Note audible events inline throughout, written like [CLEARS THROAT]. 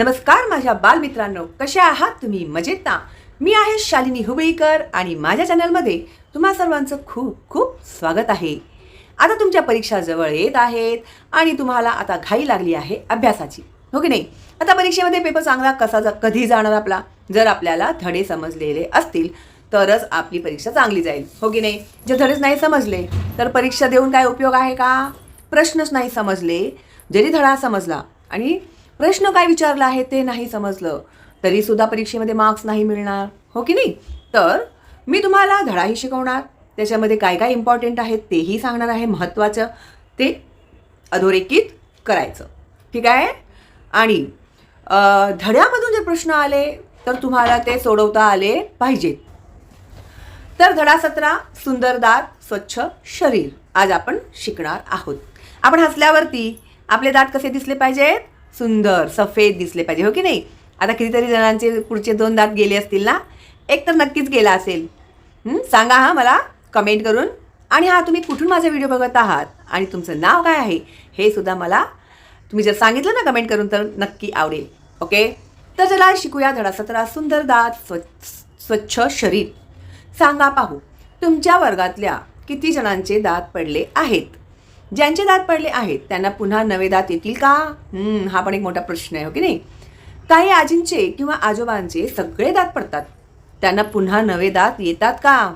नमस्कार माझ्या बालमित्रांनो कशा आहात तुम्ही? मजेत ना? मी आहे शालिनी हुबळीकर आणि माझ्या चॅनलमध्ये तुम्हा सर्वांचं खूप खूप स्वागत आहे. आता तुमच्या परीक्षा जवळ येत आहेत आणि तुम्हाला आता घाई लागली आहे अभ्यासाची. हो की नाही? आता परीक्षेमध्ये पेपर चांगला कसा जा कधी जाणार आपला? जर आपल्याला धडे समजलेले असतील तरच आपली परीक्षा चांगली जाईल. हो की नाही? जर धडेच नाही समजले तर परीक्षा देऊन काय उपयोग आहे का? प्रश्नच नाही समजले जरी धडा समजला आणि प्रश्न काय विचारला आहे ते नाही समजलं. तरी सुद्धा परीक्षेमध्ये मार्क्स नाही मिळणार. हो की नाही? तर मी तुम्हाला धडाही शिकवणार. त्याच्यामध्ये काय काय इम्पॉर्टंट आहे तेही सांगणार आहे महत्त्वाचं. ते अधोरेखित करायचं. ठीक आहे? आणि धड्यामधून जे प्रश्न आले तर तुम्हाला ते सोडवता आले पाहिजेत. तर धडा सतरा सुंदर दात स्वच्छ शरीर. आज आपण शिकणार आहोत. आपण हसल्यावरती आपले दात कसे दिसले पाहिजेत? सुंदर सफेद दिसले पाहिजे हो की नाही? आता कितीतरी जणांचे पुढचे दोन दात गेले असतील ना? एक तर नक्कीच गेला असेल. सांगा हां मला कमेंट करून. आणि हां तुम्ही कुठून माझा व्हिडिओ बघत आहात? आणि तुमचं नाव काय आहे? हे सुद्धा मला तुम्ही जर सांगितलं ना कमेंट करून तर नक्की आवडेल. ओके तर चला शिकूया धडासा तर सुंदर दात स्व स्वच्छ शरीर. सांगा पाहू तुमच्या वर्गातल्या किती जणांचे दात पडले आहेत? ज्यांचे दात पडले आहेत त्यांना पुन्हा नवे दात येतील का? हा पण एक मोठा प्रश्न आहे हो की नाही? काही आजींचे किंवा आजोबांचे सगळे दात पडतात. त्यांना पुन्हा नवे दात येतात का?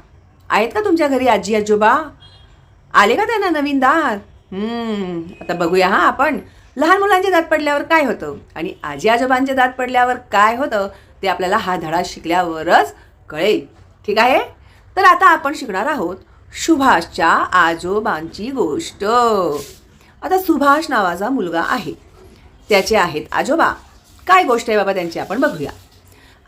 आहेत का तुमच्या घरी आजी आजोबा? आले का त्यांना नवीन दात? आता बघूया हा आपण. लहान मुलांचे दात पडल्यावर काय होतं? आणि आजी आजोबांचे दात पडल्यावर काय होतं? ते आपल्याला हा धडा शिकल्यावरच कळेल. ठीक आहे? तर आता आपण शिकणार आहोत सुभाषच्या आजोबांची गोष्ट. आता सुभाष नावाचा मुलगा आहे. त्याचे आहेत आजोबा. काय गोष्ट आहे बाबा त्यांची? आपण बघूया.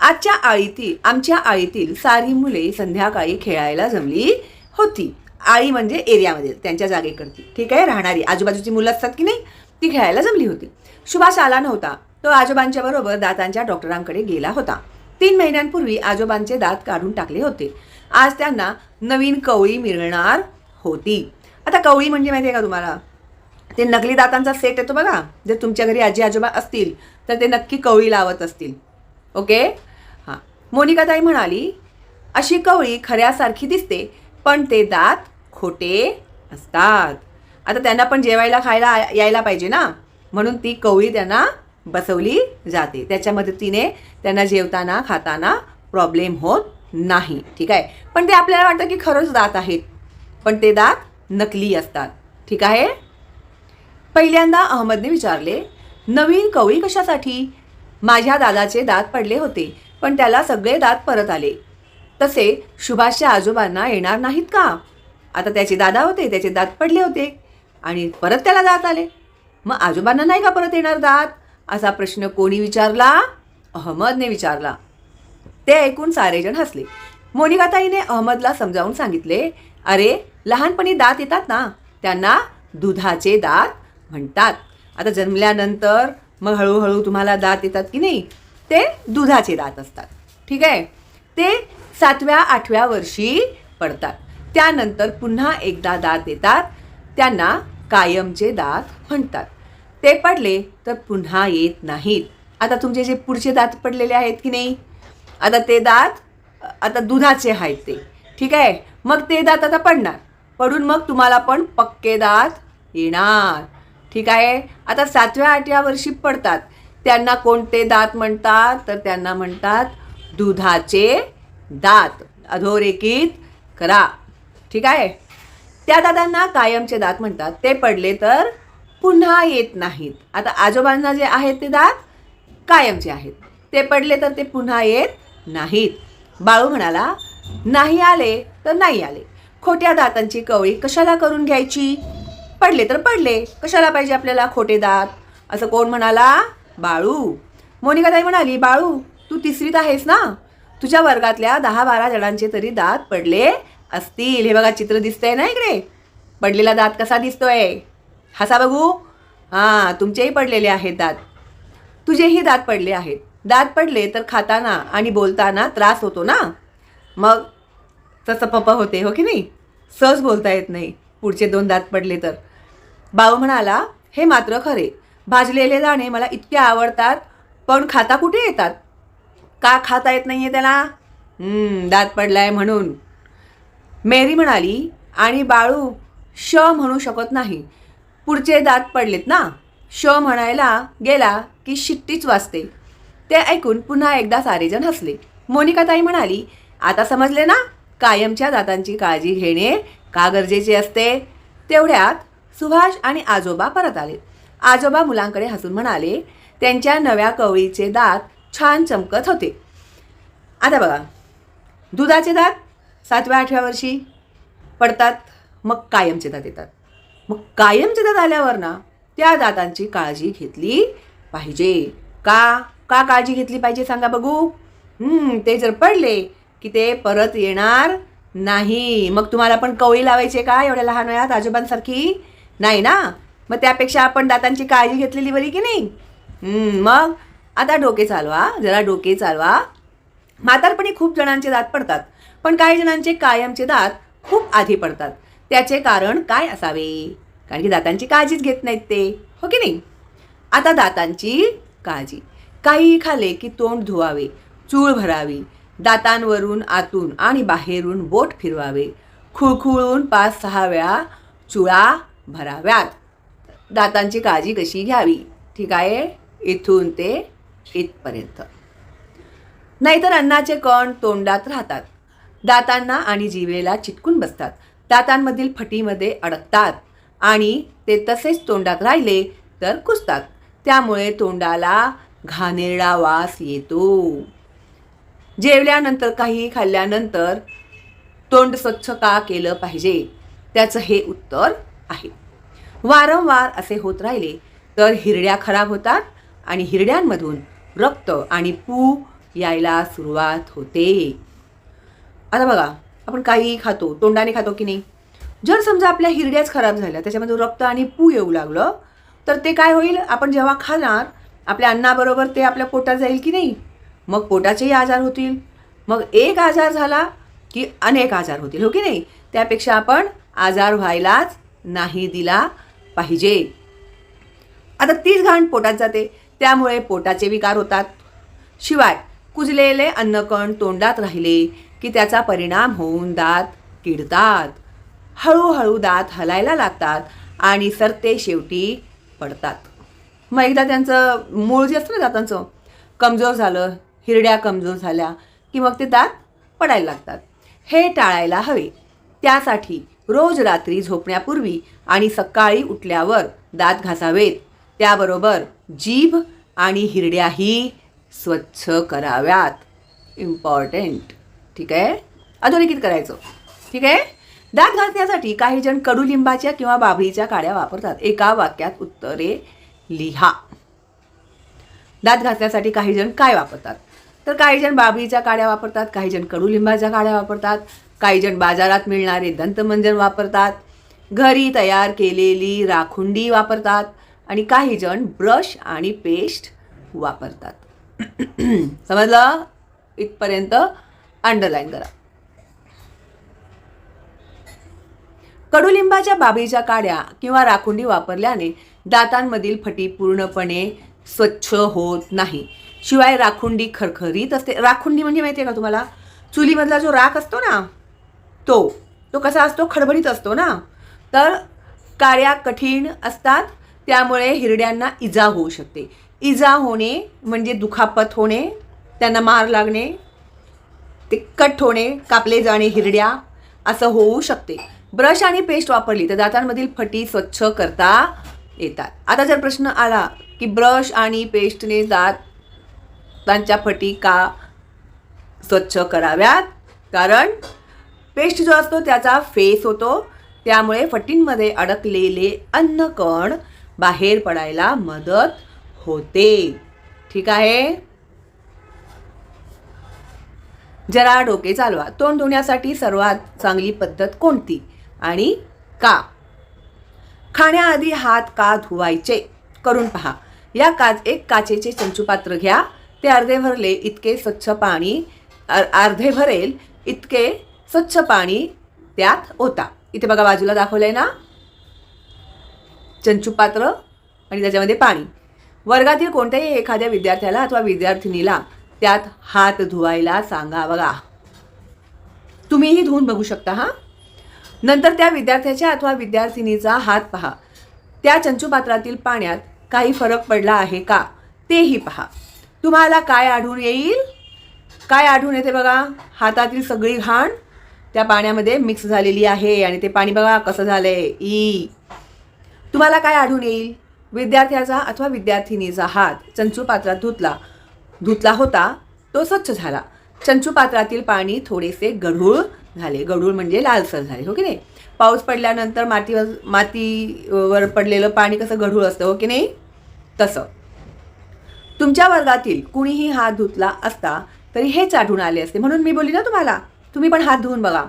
आजच्या आळीतील आमच्या आळीतील सारी मुले संध्याकाळी खेळायला जमली होती. आळी म्हणजे एरियामध्ये त्यांच्या जागेकडची ठीक आहे? राहणारी. आजूबाजूची मुलं असतात की नाही? ती खेळायला जमली होती. सुभाष आला नव्हता. तो आजोबांच्या बरोबर दातांच्या डॉक्टरांकडे गेला होता. तीन महिन्यांपूर्वी आजोबांचे दात काढून टाकले होते. आज त्यांना नवीन कवळी मिळणार होती. आता कवळी म्हणजे माहिती आहे का तुम्हाला? ते नकली दातांचा सेट येतो बघा. जर तुमच्या घरी आजी आजोबा असतील तर ते नक्की कवळी लावत असतील. ओके? हां. मोनिकाताई म्हणाली अशी कवळी खऱ्यासारखी दिसते पण ते दात खोटे असतात. आता त्यांना पण जेवायला खायला यायला पाहिजे ना. म्हणून ती कवळी त्यांना बसवली जाते. त्याच्या मदतीने त्यांना जेवताना खाताना प्रॉब्लेम होत नाही. ठीक आहे? पण ते आपल्याला वाटतं की खरंच दात आहेत. पण ते दात नकली असतात. ठीक आहे? पहिल्यांदा अहमदने विचारले नवीन कवळी कशासाठी? माझ्या दादाचे दात पडले होते पण त्याला सगळे दात परत आले. तसे सुभाषच्या आजोबांना येणार नाहीत का? आता त्याचे दादा होते त्याचे दात पडले होते आणि परत त्याला दात आले. मग आजोबांना नाही का परत येणार दात? असा प्रश्न कोणी विचारला? अहमदने विचारला. ते ऐकून सारेजण हसले. मोनिकाताईने अहमदला समजावून सांगितले अरे लहानपणी दात येतात ना त्यांना दुधाचे दात म्हणतात. आता जन्मल्यानंतर मग हळूहळू तुम्हाला दात येतात की नाही? ते दुधाचे दात असतात. ठीक आहे? ते सातव्या आठव्या वर्षी पडतात. त्यानंतर पुन्हा एकदा दात येतात. त्यांना कायमचे दात म्हणतात. ते पडले तर पुन्हा येत नाहीत. आता तुमचे जे पुढचे दात पडलेले आहेत की नाही? आता ते दात आता दुधाचे आहेत ते. ठीक आहे? मग ते दात आता पडणार. पडून मग तुम्हाला पण पक्के दात येणार. ठीक आहे? आता सातव्या आठव्या वर्षी पडतात. त्यांना कोणते दात म्हणतात? तर त्यांना म्हणतात दुधाचे दात. अधोरेखित करा. ठीक आहे? त्या दादांना कायमचे दात म्हणतात. ते पडले तर पुन्हा येत नाहीत. आता आजोबांना जे आहेत ते दात कायमचे आहेत. ते पडले तर ते पुन्हा येत नाहीत. बाळू म्हणाला नाही आले तर नाही आले. खोट्या दातांची कवळी कशाला करून घ्यायची? पडले तर पडले. कशाला पाहिजे आपल्याला खोटे दात? असं कोण म्हणाला? बाळू. मोनिकाताई म्हणाली बाळू तू तिसरीत आहेस ना? तुझ्या वर्गातल्या दहा बारा जणांचे तरी दात पडले असतील. हे बघा चित्र दिसतंय ना इकडे? पडलेला दात कसा दिसतोय? हसा बघू. हां तुमचेही पडलेले आहेत दात. तुझेही दात पडले आहेत. दात पडले तर खाताना आणि बोलताना त्रास होतो ना? मग तसं पप्पा होते हो की नाही? सहज बोलता येत नाही पुढचे दोन दात पडले तर. बाऊ म्हणाला हे मात्र खरे. भाजलेले दाणे मला इतके आवडतात पण खाता कुठे येतात? का खाता येत नाही आहे त्याला? दात दात पडलाय म्हणून. मेरी म्हणाली आणि बाळू श म्हणू शकत नाही. पुढचे दात पडलेत ना? श म्हणायला गेला की शिट्टीच वाजते. ते ऐकून पुन्हा एकदा सारेजण हसले. मोनिकाताई म्हणाली आता समजले ना? कायमच्या दातांची काळजी घेणे का गरजेचे असते? तेवढ्यात सुभाष आणि आजोबा परत आले. आजोबा मुलांकडे हसून म्हणाले त्यांच्या नव्या कवळीचे दात छान चमकत होते. आता बघा दुधाचे दात सातव्या आठव्या वर्षी पडतात मग कायमचे दात येतात. मग कायमचे दात आल्यावर ना त्या दातांची काळजी घेतली पाहिजे. का? का काळजी घेतली पाहिजे सांगा बघू. ते जर पडले की ते परत येणार नाही. मग तुम्हाला पण कवळी लावायची का एवढ्या लहान वयात आजोबांसारखी? नाही ना? मग त्यापेक्षा आपण दातांची काळजी घेतलेली बरी की नाही? मग आता डोके चालवा जरा डोके चालवा. म्हातारपणी खूप जणांचे दात पडतात पण काही जणांचे कायमचे दात खूप आधी पडतात. त्याचे कारण काय असावे? कारण की दातांची काळजीच घेत नाहीत ते. हो की नाही? आता दातांची काळजी. काही खाले की तोंड धुवावे चूळ भरावी दातांवरून आतून आणि बाहेरून बोट फिरवावे. खुळखुळून पाच सहा वेळा चुळा भराव्यात. दातांची काळजी कशी घ्यावी? ठीक आहे? इथून ते इथपर्यंत. नाहीतर अन्नाचे कण तोंडात राहतात. दातांना आणि जीवेला चिटकून बसतात. दातांमधील फटीमध्ये अडकतात आणि ते तसेच तोंडात राहिले तर कुसतात. त्यामुळे तोंडाला घाणेरडा वास येतो. जेवल्यानंतर काही खाल्ल्यानंतर तोंड स्वच्छ का केलं पाहिजे? त्याचं हे उत्तर आहे. वारंवार असे होत राहिले तर हिरड्या खराब होतात आणि हिरड्यांमधून रक्त आणि पू यायला सुरुवात होते. आता बघा आपण काहीही खातो तोंडाने खातो की नाही? जर समजा आपल्या हिरड्याच खराब झाल्या त्याच्यामध्ये रक्त आणि पू येऊ लागलं तर ते काय होईल? आपण जेव्हा खाणार आपल्या अन्नाबरोबर ते आपल्या पोटात जाईल की नाही? मग पोटाचेही आजार होतील. मग एक आजार झाला की अनेक आजार होतील हो की नाही? त्यापेक्षा आपण आजार व्हायलाच नाही दिला पाहिजे. आता तीच घाण पोटात जाते. त्यामुळे पोटाचे विकार होतात. शिवाय कुजलेले अन्नकण तोंडात राहिले. की त्याचा परिणाम होऊन दात किडतात. हळूहळू दात हलायला लागतात आणि सरते शेवटी पडतात. मग एकदा त्यांचं मूळ जे असतं ना दातांचं कमजोर झालं हिरड्या कमजोर झाल्या की मग ते दात पडायला लागतात. हे टाळायला हवे. त्यासाठी रोज रात्री झोपण्यापूर्वी आणि सकाळी उठल्यावर दात घासावेत. त्याबरोबर जीभ आणि हिरड्याही स्वच्छ कराव्यात. इम्पॉर्टंट ठीक आहे? अधोरेखित करायचं. ठीक आहे? दात घासण्यासाठी काही जण कडुलिंबाच्या किंवा बाभळीच्या काड्या वापरतात. एका वाक्यात उत्तरे लिहा. दात घासण्यासाठी काही जण काय वापरतात? तर काही जण बाभळीच्या काड्या वापरतात काही जण कडुलिंबाच्या काड्या वापरतात काही जण बाजारात मिळणारे दंतमंजन वापरतात घरी तयार केलेली राखुंडी वापरतात आणि काही जण ब्रश आणि पेस्ट वापरतात. [CLEARS THROAT] समजलं? इथपर्यंत अंडरलाईन करा. कडुलिंबाच्या बाबीच्या काड्या किंवा राखुंडी वापरल्याने दातांमधील फटी पूर्णपणे स्वच्छ होत नाही. शिवाय राखुंडी खरखरीत असते. राखुंडी म्हणजे माहिती आहे का तुम्हाला? चुलीमधला जो राख असतो ना तो तो कसा असतो? खडबडीत असतो ना. तर काड्या कठीण असतात त्यामुळे हिरड्यांना इजा होऊ शकते. इजा होणे म्हणजे दुखापत होणे त्यांना मार लागणे ते कट होणे कापले जाणे हिरड्या असं होऊ शकते. ब्रश आणि पेस्ट वापरली तर दातांमधील फटी स्वच्छ करता येतात. आता जर प्रश्न आला की ब्रश आणि पेस्टने दात त्यांच्या फटी का स्वच्छ कराव्यात? कारण पेस्ट जो असतो त्याचा फेस होतो त्यामुळे फटींमध्ये अडकलेले अन्नकण बाहेर पडायला मदत होते. ठीक आहे? जरा डोके चालवा. तोंड धुण्यासाठी सर्वात चांगली पद्धत कोणती? आणि का? खाण्याआधी हात का धुवायचे? करून पहा. या काच एक काचेचे चंचूपात्र घ्या. ते अर्धे भरले इतके स्वच्छ पाणी अर्धे भरेल इतके स्वच्छ पाणी त्यात होता. इथे बघा बाजूला दाखवलंय ना? चंचूपात्र आणि त्याच्यामध्ये पाणी. वर्गातील कोणत्याही एखाद्या विद्यार्थ्याला अथवा विद्यार्थिनीला त्यात हात धुवायला सांगा बघा. तुम्हीही धुवून बघू शकता हा? नंतर त्या विद्यार्थ्याच्या अथवा विद्यार्थिनीचा हात पहा. त्या चंचुपात्रातील पाण्यात काही फरक पडला आहे का? तेही पहा. तुम्हाला काय आढळून येईल? काय आढळून येते बघा? हातातील सगळी घाण त्या पाण्यामध्ये मिक्स झालेली आहे आणि ते पाणी बघा कसं झालंय. ई. तुम्हाला काय आढळून येईल? विद्यार्थ्याचा अथवा विद्यार्थिनीचा हात चंचुपात्रात धुतला. धुतला होता तो स्वच्छ झाला. चंचुपात्रातील पाणी थोडेसे गढूळ झाले. गढूळ म्हणजे लालसर झाले हो की नाही? पाऊस पडल्यानंतर मातीवर मातीवर पडलेलं पाणी कसं गढूळ असतं हो की नाही? तसं. तुमच्या वर्गातील कुणीही हात धुतला असता तरी हेच आढळून आले असते. म्हणून मी बोलली ना तुम्हाला तुम्ही पण हात धुवून बघा.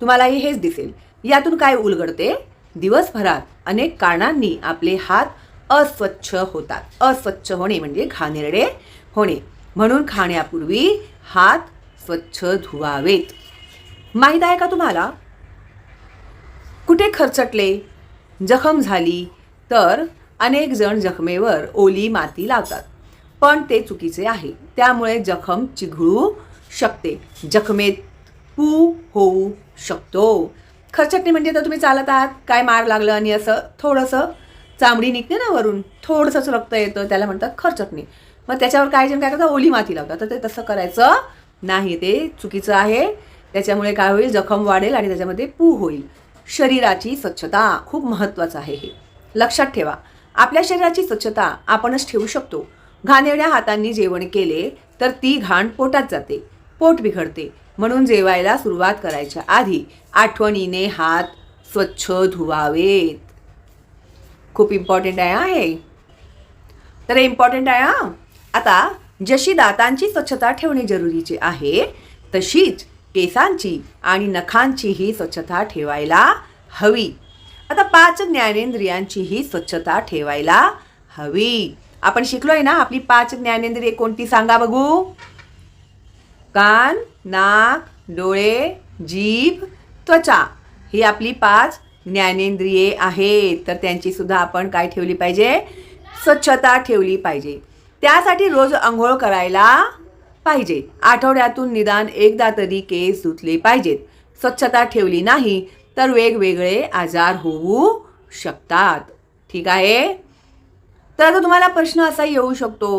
तुम्हालाही हेच दिसेल. यातून काय उलगडते? दिवसभरात अनेक कारणांनी आपले हात अस्वच्छ होतात. अस्वच्छ होणे म्हणजे घाणेरडे होणे. म्हणून खाण्यापूर्वी हात स्वच्छ धुवावेत. माहीत आहे का तुम्हाला? कुठे खरचटले? जखम झाली तर अनेक जण जखमेवर ओली माती लावतात. पण ते चुकीचे आहे. त्यामुळे जखम चिघळू शकते. जखमेत पू होऊ शकतो. खरचटणे म्हणजे तर तुम्ही चालत आहात. काय मार लागलं आणि असं थोडंसं चामडी निघते ना वरून थोडंसंच रक्त येतं त्याला म्हणतात खरचटणी मग त्याच्यावर काय जण काय करतात ओली माती लावतात. तर ते तसं करायचं नाही ते चुकीचं आहे. त्याच्यामुळे काय होईल जखम वाढेल आणि त्याच्यामध्ये पू होईल. शरीराची स्वच्छता खूप महत्त्वाचं आहे हे. लक्षात ठेवा आपल्या शरीराची स्वच्छता आपणच ठेवू शकतो. घाणेरड्या हातांनी जेवण केले तर ती घाण पोटात जाते पोट बिघडते. म्हणून जेवायला सुरुवात करायच्या आधी आठवणीने हात स्वच्छ धुवावेत. खूप इम्पॉर्टंट आहे हा हे. तर इम्पॉर्टंट आहे हा. आता जशी दातांची स्वच्छता ठेवणे जरुरीची आहे तशीच केसांची आणि नखांचीही स्वच्छता ठेवायला हवी. आता पाच ज्ञानेंद्रियांचीही स्वच्छता ठेवायला हवी. आपण शिकलोय ना आपली पाच ज्ञानेंद्रिये कोणती सांगा बघू? कान नाक डोळे जीभ त्वचा. ही आपली पाच ज्ञानेंद्रिये आहेत तर त्यांची सुद्धा आपण काय ठेवली पाहिजे? स्वच्छता ठेवली पाहिजे. त्यासाठी रोज आंघोळ करायला पाहिजे. आठवड्यातून निदान एकदा तरी केस धुतले पाहिजेत. स्वच्छता ठेवली नाही तर वेगवेगळे आजार होऊ शकतात. ठीक आहे? तर आता तुम्हाला प्रश्न असा येऊ शकतो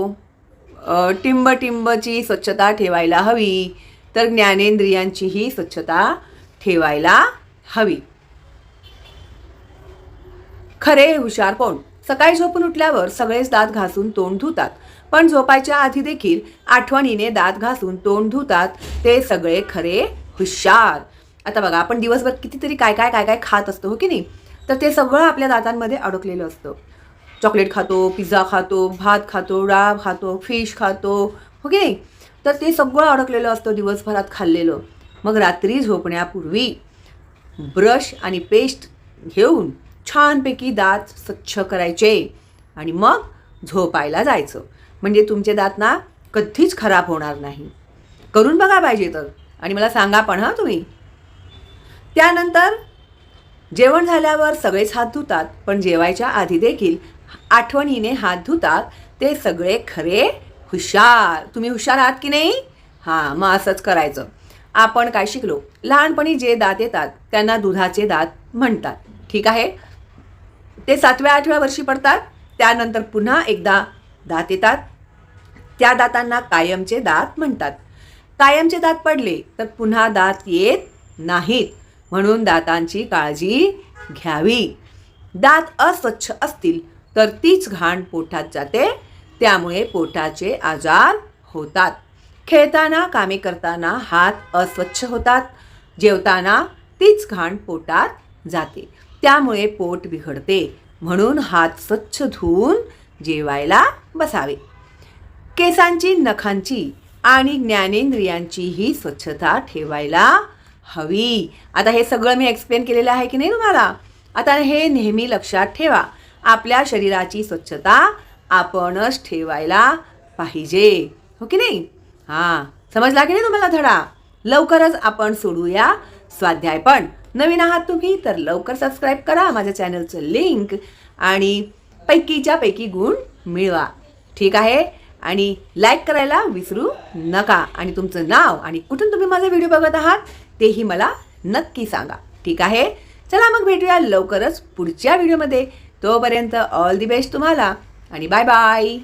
टिंब टिंबची स्वच्छता ठेवायला हवी तर ज्ञानेंद्रियांचीही स्वच्छता ठेवायला हवी. खरे हुशार कोण? सकाळी झोपून उठल्यावर सगळेच दात घासून तोंड धुतात. पण झोपायच्या आधी देखील आठवणीने दात घासून तोंड धुतात. ते सगळे खरे हुशार. आता बघा आपण दिवसभर कितीतरी काय काय काय काय खात असतो हो की नाही? तर ते सगळं आपल्या दातांमध्ये अडकलेलं असतं. चॉकलेट खातो पिझ्झा खातो भात खातो डाळ खातो फिश खातो हो की नाही? तर ते सगळं अडकलेलं असतं दिवसभरात खाल्लेलं. मग रात्री झोपण्यापूर्वी ब्रश आणि पेस्ट घेऊन छानपैकी दात स्वच्छ करायचे. आणि मग झोपायला जायचं. म्हणजे तुमचे दात ना कधीच खराब होणार नाही. करून बघा पाहिजे तर. आणि मला सांगा पण हां तुम्ही. त्यानंतर जेवण झाल्यावर सगळेच हात धुतात पण जेवायच्या आधी देखील आठवणीने हात धुतात ते सगळे खरे हुशार. तुम्ही हुशार आहात की नाही? हां मग असंच करायचं. आपण काय शिकलो? लहानपणी जे दात येतात त्यांना दुधाचे दात म्हणतात. ठीक आहे? ते सातव्या आठव्या वर्षी पडतात. त्यानंतर पुन्हा एकदा दात येतात. त्या दातांना कायमचे दात म्हणतात. कायमचे दात पडले तर पुन्हा दात येत नाहीत. म्हणून दातांची काळजी घ्यावी. दात अस्वच्छ असतील तर तीच घाण पोटात जाते. त्यामुळे पोटाचे आजार होतात. खेळताना कामे करताना हात अस्वच्छ होतात. जेवताना तीच घाण पोटात जाते. त्यामुळे पोट बिघडते. म्हणून हात स्वच्छ धुवून जेवायला बसावे. केसांची नखांची आणि ज्ञानेंद्रियांचीही स्वच्छता ठेवायला हवी. आता हे सगळं मी एक्सप्लेन केलेलं आहे की नाही तुम्हाला? आता हे नेहमी लक्षात ठेवा. आपल्या शरीराची स्वच्छता आपणच ठेवायला पाहिजे. हो की नाही? हां. समजला की नाही तुम्हाला धडा? लवकरच आपण सोडूया स्वाध्याय पण. नवीन आहात तुम्ही तर लवकर सबस्क्राईब करा माझ्या चॅनलचं लिंक आणि पैकीच्या पैकी गुण मिळवा. ठीक आहे? आणि लाईक करायला विसरू नका. आणि तुमचं नाव आणि कुठून तुम्ही माझा व्हिडिओ बघत आहात तेही मला नक्की सांगा. ठीक आहे? चला मग भेटूया लवकरच पुढच्या व्हिडिओमध्ये तोपर्यंत ऑल दी बेस्ट तुम्हाला. आणि बाय बाय